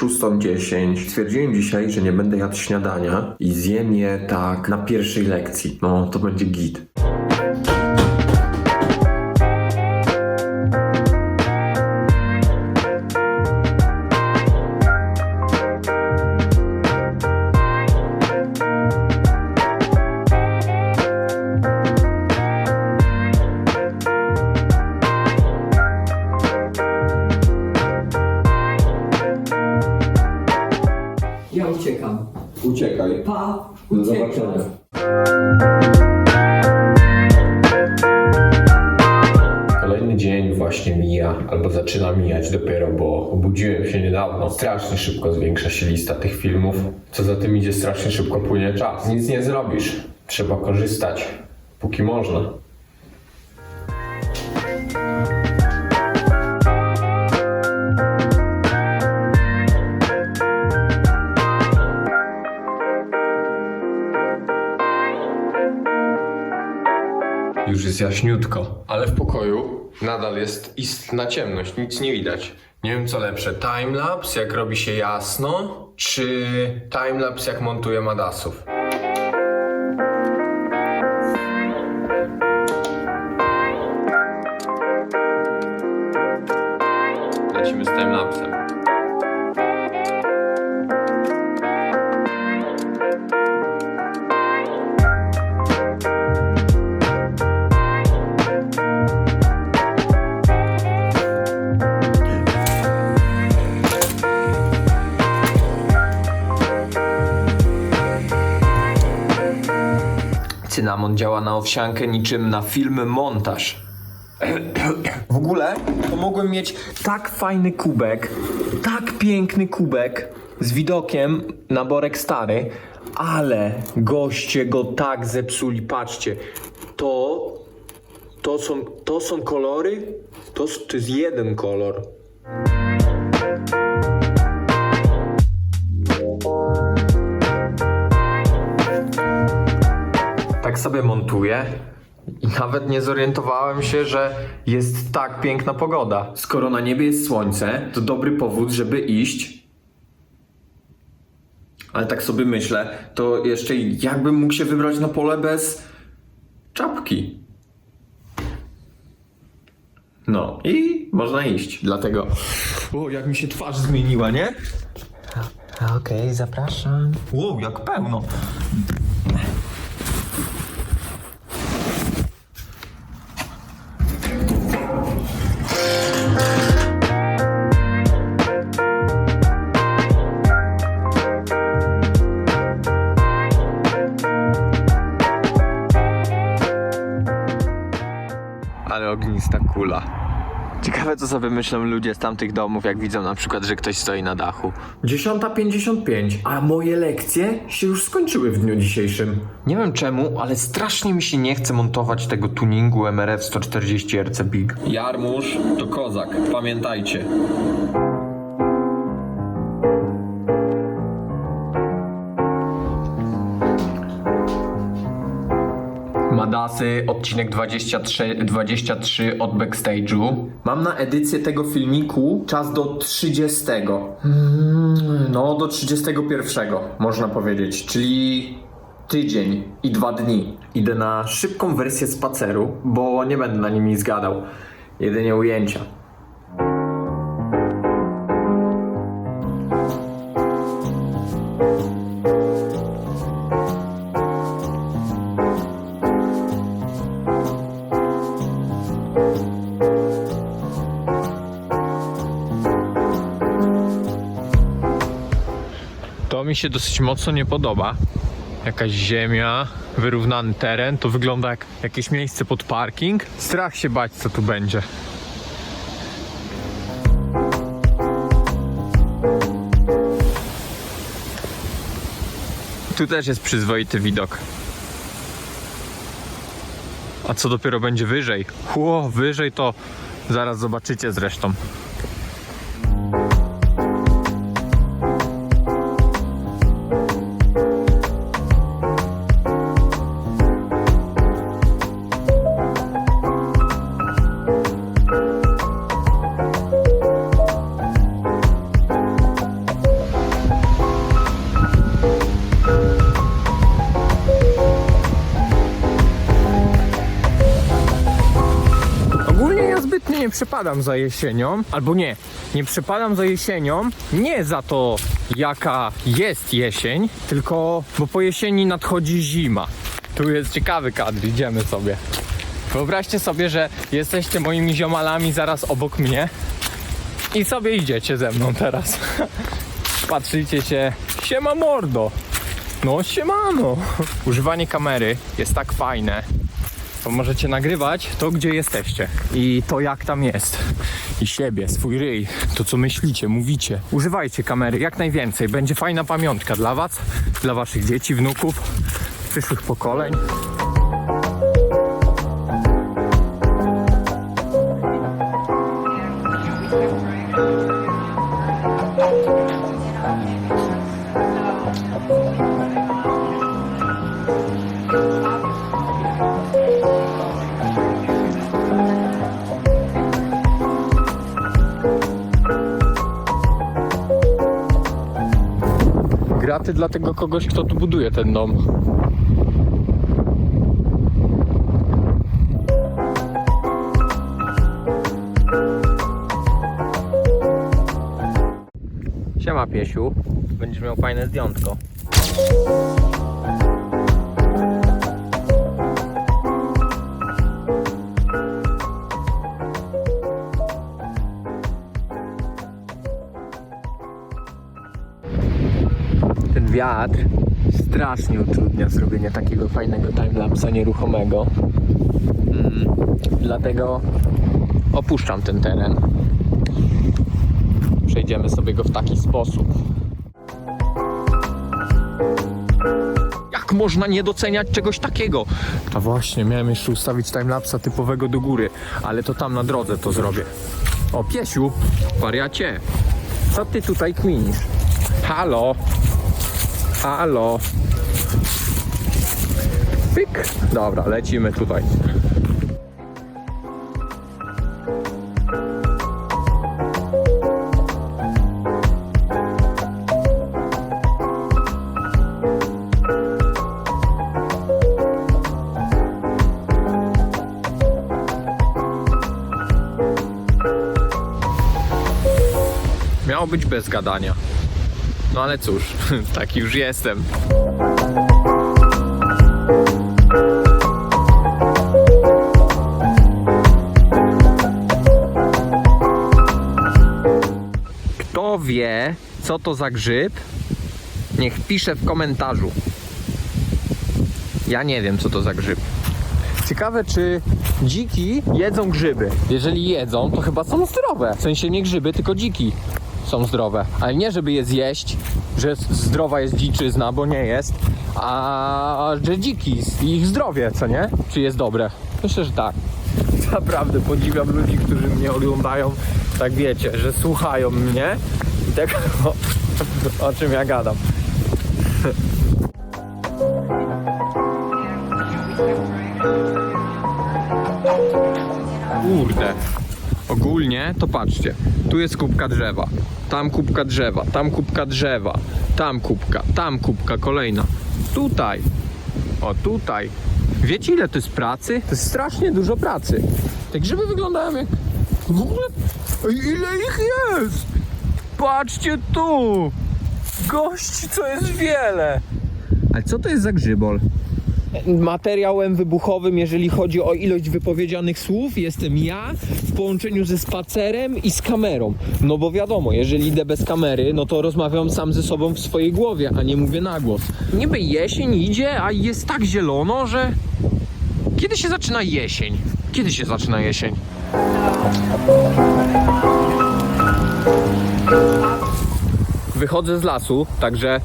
6.10. Stwierdziłem dzisiaj, że nie będę jadł śniadania i zjem je tak na pierwszej lekcji. No, to będzie git. Uciekaj. Pa! Do uciekam. zobaczenia. Kolejny dzień właśnie mija, albo zaczyna mijać dopiero, bo obudziłem się niedawno. Strasznie szybko zwiększa się lista tych filmów. Co za tym idzie, strasznie szybko płynie czas. Nic nie zrobisz. Trzeba korzystać, póki można. Już jest jaśniutko, ale w pokoju nadal jest istna ciemność, nic nie widać. Nie wiem co lepsze, timelapse jak robi się jasno, czy timelapse jak montuje Madasów. Lecimy z timelapsem. Cynamon działa na owsiankę niczym na film montaż. W ogóle to mogłem mieć tak fajny kubek, tak piękny kubek z widokiem na Borek Stary, ale goście go tak zepsuli. Patrzcie, to, to, są, to są kolory, to, to jest jeden kolor. Tak sobie montuję i nawet nie zorientowałem się, że jest tak piękna pogoda. Skoro na niebie jest słońce, to dobry powód, żeby iść. Ale tak sobie myślę, to jeszcze jakbym mógł się wybrać na pole bez czapki. No i można iść, dlatego. O, jak mi się twarz zmieniła, nie? Okej, zapraszam. Wow, jak pełno. Ale ognista kula. Ciekawe, co sobie myślą ludzie z tamtych domów, jak widzą na przykład, że ktoś stoi na dachu. 10.55, a moje lekcje się już skończyły w dniu dzisiejszym. Nie wiem czemu, ale strasznie mi się nie chce montować tego tuningu MRF 140 RC Big. Jarmusz to kozak, pamiętajcie. Madasy, odcinek 23, 23 od backstage'u. Mam na edycję tego filmiku czas do 30. Mm, No, do 31 można powiedzieć, czyli tydzień i dwa dni. Idę na szybką wersję spaceru, bo nie będę na nim nic gadał. Jedynie ujęcia. Się dosyć mocno nie podoba. Jakaś ziemia, wyrównany teren, to wygląda jak jakieś miejsce pod parking. Strach się bać, co tu będzie. Tu też jest przyzwoity widok. A co dopiero będzie wyżej? Ło, wyżej to zaraz zobaczycie zresztą. Przepadam za jesienią, albo nie, nie przepadam za jesienią, nie za to, jaka jest jesień, tylko bo po jesieni nadchodzi zima. Tu jest ciekawy kadr, idziemy sobie. Wyobraźcie sobie, że jesteście moimi ziomalami zaraz obok mnie i sobie idziecie ze mną teraz. Patrzycie się, siema mordo. No siemano. Używanie kamery jest tak fajne, bo możecie nagrywać to, gdzie jesteście i to, jak tam jest. I siebie, swój ryj, to co myślicie, mówicie. Używajcie kamery jak najwięcej. Będzie fajna pamiątka dla was, dla waszych dzieci, wnuków, przyszłych pokoleń. Graty dla tego kogoś, kto tu buduje ten dom. Siema piesiu, będziesz miał fajne zdjątko. Wiatr strasznie utrudnia zrobienie takiego fajnego timelapsa nieruchomego. Mm, dlatego opuszczam ten teren. Przejdziemy sobie go w taki sposób. Jak można nie doceniać czegoś takiego? A właśnie, miałem jeszcze ustawić timelapsa typowego do góry, ale to tam na drodze to zrobię. O, piesiu, wariacie, co ty tutaj kminisz? Halo? Halo? Pyk. Dobra, lecimy tutaj. Miało być bez gadania. No ale cóż, taki już jestem. Kto wie, co to za grzyb? Niech pisze w komentarzu. Ja nie wiem, co to za grzyb. Ciekawe, czy dziki jedzą grzyby. Jeżeli jedzą, to chyba są zdrowe. W sensie nie grzyby, tylko dziki są zdrowe. Ale nie, żeby je zjeść, że zdrowa jest dziczyzna, bo nie jest, a że dziki i ich zdrowie, co nie? Czy jest dobre? Myślę, że tak. Naprawdę podziwiam ludzi, którzy mnie oglądają, tak wiecie, że słuchają mnie i tego, o czym ja gadam. Kurde. Ogólnie to patrzcie, tu jest kubka drzewa, tam kubka drzewa, tam kubka drzewa, tam kubka, tam kubka kolejna. Tutaj. O tutaj. Wiecie ile to jest pracy? To jest strasznie dużo pracy. Te grzyby wyglądają jak... W ogóle... Ile ich jest? Patrzcie tu! Gości, co jest wiele! Ale co to jest za grzybol? Materiałem wybuchowym, jeżeli chodzi o ilość wypowiedzianych słów, jestem ja w połączeniu ze spacerem i z kamerą. No bo wiadomo, jeżeli idę bez kamery, no to rozmawiam sam ze sobą w swojej głowie, a nie mówię na głos. Niby jesień idzie, a jest tak zielono, że... Kiedy się zaczyna jesień? Kiedy się zaczyna jesień? Wychodzę z lasu, także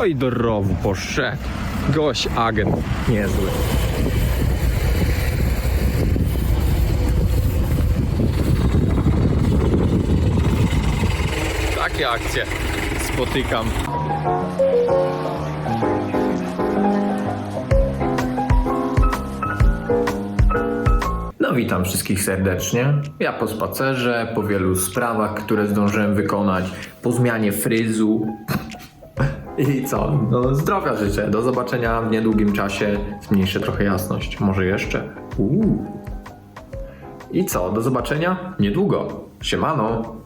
Oj, do rowu poszedł. Gość agent niezły. Takie akcje spotykam. No witam wszystkich serdecznie. Ja po spacerze, po wielu sprawach, które zdążyłem wykonać, po zmianie fryzu. I co? No zdrowia życzę. Do zobaczenia w niedługim czasie. Zmniejszę trochę jasność. Może jeszcze? Uuu. I co? Do zobaczenia niedługo. Siemano.